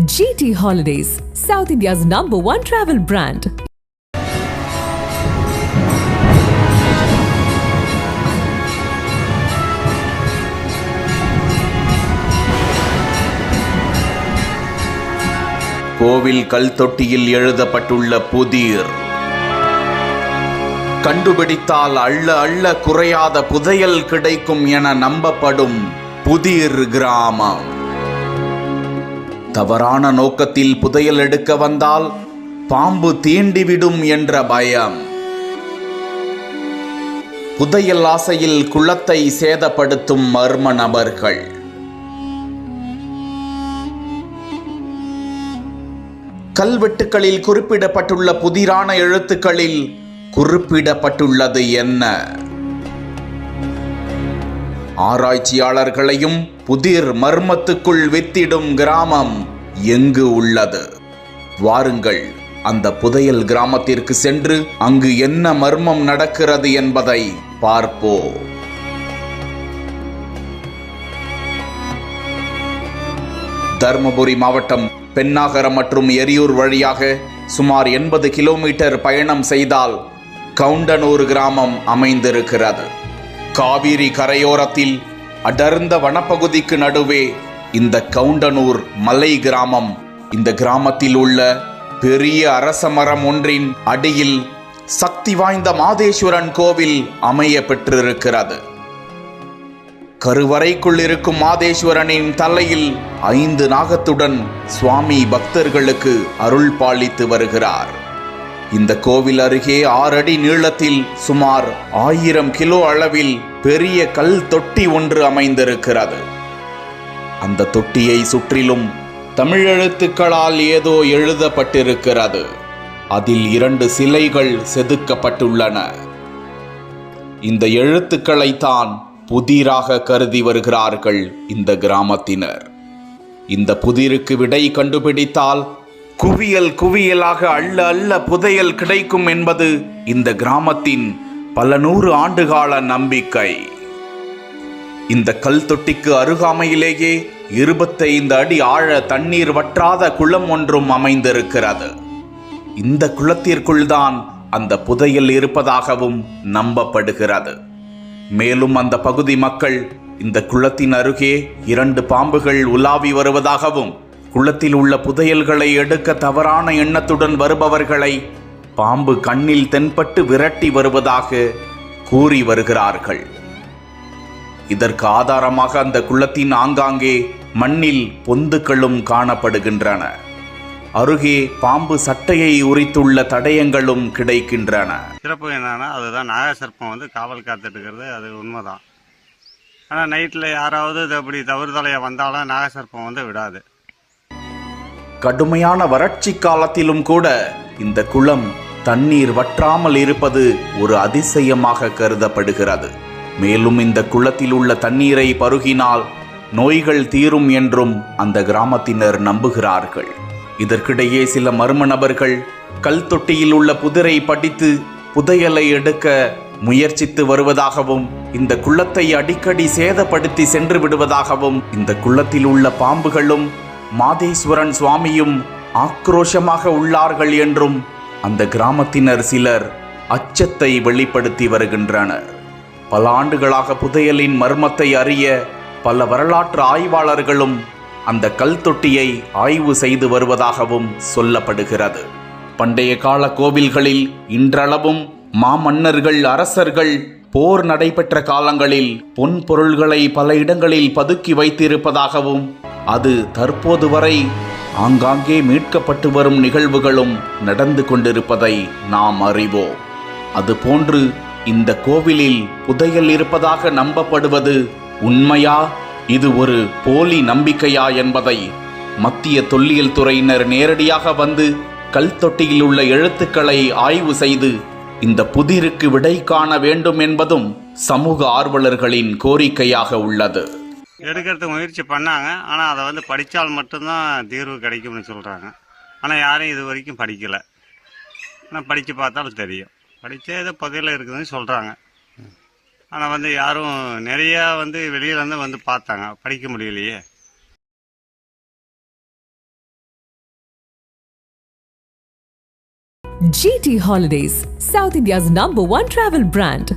GT Holidays, South India's number one travel brand. கோவில் கல் தொட்டியில் எழுதப்பட்டுள்ள புதிர் கண்டுபிடித்தால் அள்ள அள்ள குறையாத புதையல் கிடைக்கும் என நம்பப்படும் புதிர் கிராமம் தவறான நோக்கத்தில் புதையல் எடுக்க வந்தால் பாம்பு தீண்டிவிடும் என்ற பயம். புதையல் ஆசையில் குளத்தை சேதப்படுத்தும் மர்ம நபர்கள். கல்வெட்டுகளில் குறிப்பிடப்பட்டுள்ள புதிரான எழுத்துக்களில் குறிப்பிடப்பட்டுள்ளது என்ன? ஆராய்ச்சியாளர்களையும் புதிர் மர்மத்துக்குள் வித்திடும் கிராமம் எங்கு உள்ளது? வாருங்கள் அந்த புதையல் கிராமத்திற்கு சென்று அங்கு என்ன மர்மம் நடக்கிறது என்பதை பார்ப்போம். தருமபுரி மாவட்டம் பெண்ணாகரம் மற்றும் எரியூர் வழியாக சுமார் எண்பது கிலோமீட்டர் பயணம் செய்தால் கவுண்டனூர் கிராமம் அமைந்திருக்கிறது. காவிரி கரையோரத்தில் அடர்ந்த வனப்பகுதிக்கு நடுவே இந்த கவுண்டனூர் மலை கிராமம். இந்த கிராமத்தில் உள்ள பெரிய அரச மரம் ஒன்றின் அடியில் சக்தி வாய்ந்த மாதேஸ்வரன் கோவில் அமைய பெற்றிருக்கிறது. கருவறைக்குள் இருக்கும் மாதேஸ்வரனின் தலையில் ஐந்து நாகத்துடன் சுவாமி பக்தர்களுக்கு அருள் பாலித்து வருகிறார். இந்த கோவில் அருகே ஆறடி நீளத்தில் சுமார் ஆயிரம் கிலோ அளவில் பெரிய கல் தொட்டி ஒன்று அமைந்திருக்கிறது. அந்த தொட்டியை சுற்றிலும் தமிழெழுத்துக்களால் ஏதோ எழுதப்பட்டிருக்கிறது. அதில் இரண்டு சிலைகள் செதுக்கப்பட்டுள்ளன. இந்த எழுத்துக்களைத்தான் புதிராக கருதி வருகிறார்கள் இந்த கிராமத்தினர். இந்த புதிருக்கு விடை கண்டுபிடித்தால் குவியல் குவியலாக அள்ள அள்ள புதையல் கிடைக்கும் என்பது இந்த கிராமத்தின் பல நூறு ஆண்டுகால நம்பிக்கை. இந்த கல் தொட்டிக்கு அருகாமையிலேயே இருபத்தைந்து அடி ஆழ தண்ணீர் வற்றாத குளம் ஒன்றும் அமைந்திருக்கிறது. இந்த குளத்திற்குள் தான் அந்த புதையல் இருப்பதாகவும் நம்பப்படுகிறது. மேலும் அந்த பகுதி மக்கள் இந்த குளத்தின் அருகே இரண்டு பாம்புகள் உலாவி வருவதாகவும் குளத்தில் உள்ள புதையல்களை எடுக்க தவறான எண்ணத்துடன் வருபவர்களை பாம்பு கண்ணில் தென்பட்டு விரட்டி வருவதாக கூறி வருகிறார்கள். இதற்கு ஆதாரமாக அந்த குளத்தின் ஆங்காங்கே மண்ணில் பொந்துக்களும் காணப்படுகின்றன. அருகே பாம்பு சட்டையை உரித்துள்ள தடயங்களும் கிடைக்கின்றன. சிறப்பு என்னன்னா அதுதான் நாகசர்ப்பம் வந்து காவல் காத்துட்டு அது உண்மைதான். ஆனால் நைட்டில் யாராவது இது அப்படி தவறுதலையாக வந்தாலும் நாகசர்ப்பம் வந்து விடாது. கடுமையான வறட்சி காலத்திலும் கூட இந்த குளம் தண்ணீர் வற்றாமல் இருப்பது ஒரு அதிசயமாக கருதப்படுகிறது. மேலும் இந்த குளத்தில் உள்ள தண்ணீரை பருகினால் நோய்கள் தீரும் என்றும் அந்த கிராமத்தினர் நம்புகிறார்கள். இதற்கிடையே சில மர்ம நபர்கள் கல் தொட்டியில் உள்ள புதிரை படித்து புதையலை எடுக்க முயற்சித்து வருவதாகவும் இந்த குளத்தை அடிக்கடி சேதப்படுத்தி சென்று விடுவதாகவும் இந்த குளத்தில் உள்ள பாம்புகளும் மாதேஸ்வரன் சுவாமியும் ஆக்ரோஷமாக உள்ளார்கள் என்றும் அந்த கிராமத்தினர் சிலர் அச்சத்தை வெளிப்படுத்தி வருகின்றனர். பல ஆண்டுகளாக புதையலின் மர்மத்தை அறிய பல வரலாற்று ஆய்வாளர்களும் அந்த கல் தொட்டியை ஆய்வு செய்து வருவதாகவும் சொல்லப்படுகிறது. பண்டைய கால கோவில்களில் இன்றளவும் மாமன்னர்கள் அரசர்கள் போர் நடைபெற்ற காலங்களில் பொன் பொருள்களை பல இடங்களில் பதுக்கி வைத்திருப்பதாகவும் அது தற்போது வரை ஆங்காங்கே மீட்கப்பட்டு வரும் நிகழ்வுகளும் நடந்து கொண்டிருப்பதை நாம் அறிவோம். அதுபோன்று இந்த கோவிலில் புதையல் இருப்பதாக நம்பப்படுவது உண்மையா? இது ஒரு போலி நம்பிக்கையா என்பதை மத்திய தொல்லியல் துறையினர் நேரடியாக வந்து கல் தொட்டியில் உள்ள எழுத்துக்களை ஆய்வு செய்து இந்த புதிருக்கு விடை காண வேண்டும் என்பதும் சமூக ஆர்வலர்களின் கோரிக்கையாக உள்ளது. எடுக்கிறதுக்கு முயற்சி பண்ணாங்க. ஆனால் அதை வந்து படித்தால் மட்டும்தான் தீர்வு கிடைக்கும்னு சொல்கிறாங்க ஆனால் யாரும் இது வரைக்கும் படிக்கலை. ஆனால் படித்து பார்த்தாலும் தெரியும். படித்தே ஏதோ புதையில் இருக்குதுன்னு சொல்கிறாங்க ஆனால் வந்து யாரும் நிறையா வந்து வெளியிலேருந்து வந்து பார்த்தாங்க. படிக்க முடியலையே. GT Holidays, South India's number one travel brand.